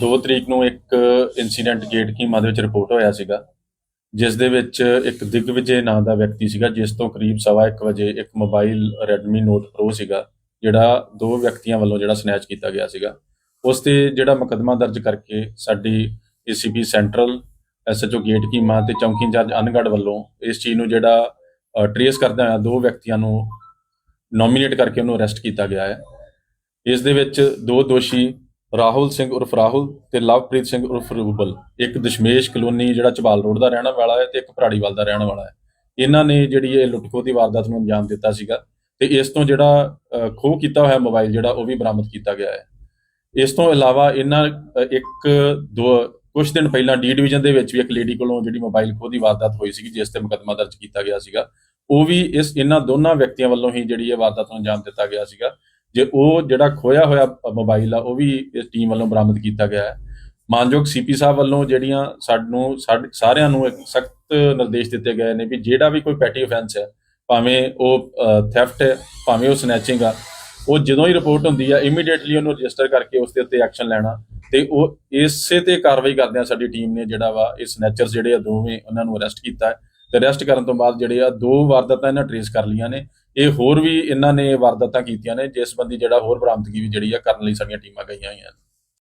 2 ਤਰੀਕ ਨੂੰ ਇੱਕ ਇਨਸੀਡੈਂਟ ਗੇਟ ਕੀਮਾ ਦੇ ਵਿੱਚ ਰਿਪੋਰਟ ਹੋਇਆ ਸੀਗਾ, ਜਿਸ ਦੇ ਵਿੱਚ ਇੱਕ ਦਿਗਵਿਜੇ ਨਾਂ ਦਾ ਵਿਅਕਤੀ ਸੀਗਾ, ਜਿਸ ਤੋਂ ਕਰੀਬ ਸਵਾ ਇੱਕ ਵਜੇ ਇੱਕ ਮੋਬਾਈਲ Redmi Note Pro ਸੀਗਾ, ਜਿਹੜਾ ਦੋ ਵਿਅਕਤੀਆਂ ਵੱਲੋਂ ਜਿਹੜਾ ਸਨੈਚ ਕੀਤਾ ਗਿਆ ਸੀਗਾ। ਉਸ ਤੇ ਜਿਹੜਾ ਮੁਕੱਦਮਾ ਦਰਜ ਕਰਕੇ ਸਾਡੀ ACP ਸੈਂਟਰਲ ਐਸਐਚਓ ਗੇਟ ਕੀਮਾ ਤੇ ਚੌਂਕੀ ਇੰਚਾਰਜ ਅਨਗੜ ਵੱਲੋਂ ਇਸ ਚੀਜ਼ ਨੂੰ ਜਿਹੜਾ ਟਰੇਸ ਕਰਦਾ ਹੋਇਆ ਦੋ ਵਿਅਕਤੀਆਂ ਨੂੰ ਨੋਮੀਨੇਟ ਕਰਕੇ ਉਹਨੂੰ ਅਰੈਸਟ ਕੀਤਾ ਗਿਆ ਹੈ। ਇਸ ਦੇ ਵਿੱਚ ਦੋ ਦੋਸ਼ੀ ਰਾਹੁਲ ਸਿੰਘ ਉਰਫ ਰਾਹੁਲ ਤੇ ਲਵਪ੍ਰੀਤ ਸਿੰਘ ਉਰਫ ਰੂਬਲ ਇੱਕ ਦਸ਼ਮੇਸ਼ ਕਲੋਨੀ ਜਿਹੜਾ ਚਬਾਲ ਰੋਡ ਦਾ ਰਹਿਣ ਵਾਲਾ ਹੈ ਤੇ ਇੱਕ ਭਰਾੜੀਵਾਲ ਦਾ ਰਹਿਣ ਵਾਲਾ ਹੈ। ਇਹਨਾਂ ਨੇ ਜਿਹੜੀ ਇਹ ਲੁੱਟਖੋ ਦੀ ਵਾਰਦਾਤ ਨੂੰ ਅੰਜਾਮ ਦਿੱਤਾ ਸੀਗਾ ਤੇ ਇਸ ਤੋਂ ਜਿਹੜਾ ਖੋਹ ਕੀਤਾ ਹੋਇਆ ਮੋਬਾਈਲ ਜਿਹੜਾ ਉਹ ਵੀ ਬਰਾਮਦ ਕੀਤਾ ਗਿਆ ਹੈ। ਇਸ ਤੋਂ ਇਲਾਵਾ ਇਹਨਾਂ ਇੱਕ, ਦੋ ਕੁਝ ਦਿਨ ਪਹਿਲਾਂ ਡੀ ਡਿਵੀਜ਼ਨ ਦੇ ਵਿੱਚ ਵੀ ਇੱਕ ਲੇਡੀ ਕੋਲੋਂ ਜਿਹੜੀ ਮੋਬਾਈਲ ਖੋਹ ਦੀ ਵਾਰਦਾਤ ਹੋਈ ਸੀਗੀ, ਜਿਸ ਤੇ ਮੁਕੱਦਮਾ ਦਰਜ ਕੀਤਾ ਗਿਆ ਸੀਗਾ। ਉਹ ਵੀ ਇਸ, ਇਹਨਾਂ ਦੋਨਾਂ ਵਿਅਕਤੀਆਂ ਵੱਲੋਂ ਹੀ ਜਿਹੜੀ ਇਹ ਵਾਰਦਾਤ ਨੂੰ ਅੰਜਾਮ ਦਿੱਤਾ ਗਿਆ ਸੀਗਾ। ਜੇ ਉਹ ਜਿਹੜਾ ਖੋਇਆ ਹੋਇਆ ਮੋਬਾਈਲ ਆ, ਉਹ ਵੀ ਇਸ ਟੀਮ ਵੱਲੋਂ ਬਰਾਮਦ ਕੀਤਾ ਗਿਆ ਹੈ। ਮਾਨਯੋਗ ਸੀਪੀ ਸਾਹਿਬ ਵੱਲੋਂ ਜਿਹੜੀਆਂ ਸਾਨੂੰ, ਸਾਡੇ, ਸਾਰਿਆਂ ਨੂੰ ਇੱਕ ਸਖਤ ਨਿਰਦੇਸ਼ ਦਿੱਤੇ ਗਏ ਨੇ ਵੀ ਜਿਹੜਾ ਵੀ ਕੋਈ ਪੈਟੀ ਅਫੈਂਸ ਹੈ, ਭਾਵੇਂ ਉਹ ਥੈਫਟ ਹੈ, ਭਾਵੇਂ ਉਹ ਸਨੈਚਿੰਗ ਆ, ਉਹ ਜਦੋਂ ਹੀ ਰਿਪੋਰਟ ਹੁੰਦੀ ਆ ਇਮੀਡੀਏਟਲੀ ਉਹਨੂੰ ਰਜਿਸਟਰ ਕਰਕੇ ਉਸ ਦੇ ਉੱਤੇ ਐਕਸ਼ਨ ਲੈਣਾ ਤੇ ਉਹ ਇਸੇ ਤੇ ਕਾਰਵਾਈ ਕਰਦਿਆਂ ਸਾਡੀ ਟੀਮ ਨੇ ਜਿਹੜਾ ਵਾ, ਇਹ ਸਨੈਚਰਸ ਜਿਹੜੇ ਆ ਦੋਵੇਂ ਉਹਨਾਂ ਨੂੰ ਅਰੈਸਟ ਕੀਤਾ ਹੈ। ਤੇ ਅਰੈਸਟ ਕਰਨ ਤੋਂ ਬਾਅਦ ਜਿਹੜੇ ਆ ਦੋ ਵਾਰਦਾਤਾਂ ਇਹਨਾਂ ਟ੍ਰੇਸ ਕਰ ਲਈਆਂ ਨੇ। ਇਹ ਹੋਰ ਵੀ ਇਹਨਾਂ ਨੇ ਵਾਰਦਾਤਾਂ ਕੀਤੀਆਂ ਨੇ, ਜਿਸ ਬੰਦੀ ਜਿਹੜਾ ਹੋਰ ਬਰਾਮਦਗੀ ਵੀ ਜਿਹੜੀ ਆ ਕਰਨ ਲਈ ਸਾਡੀਆਂ ਟੀਮਾਂ ਗਈਆਂ ਹੋਈਆਂ ਨੇ।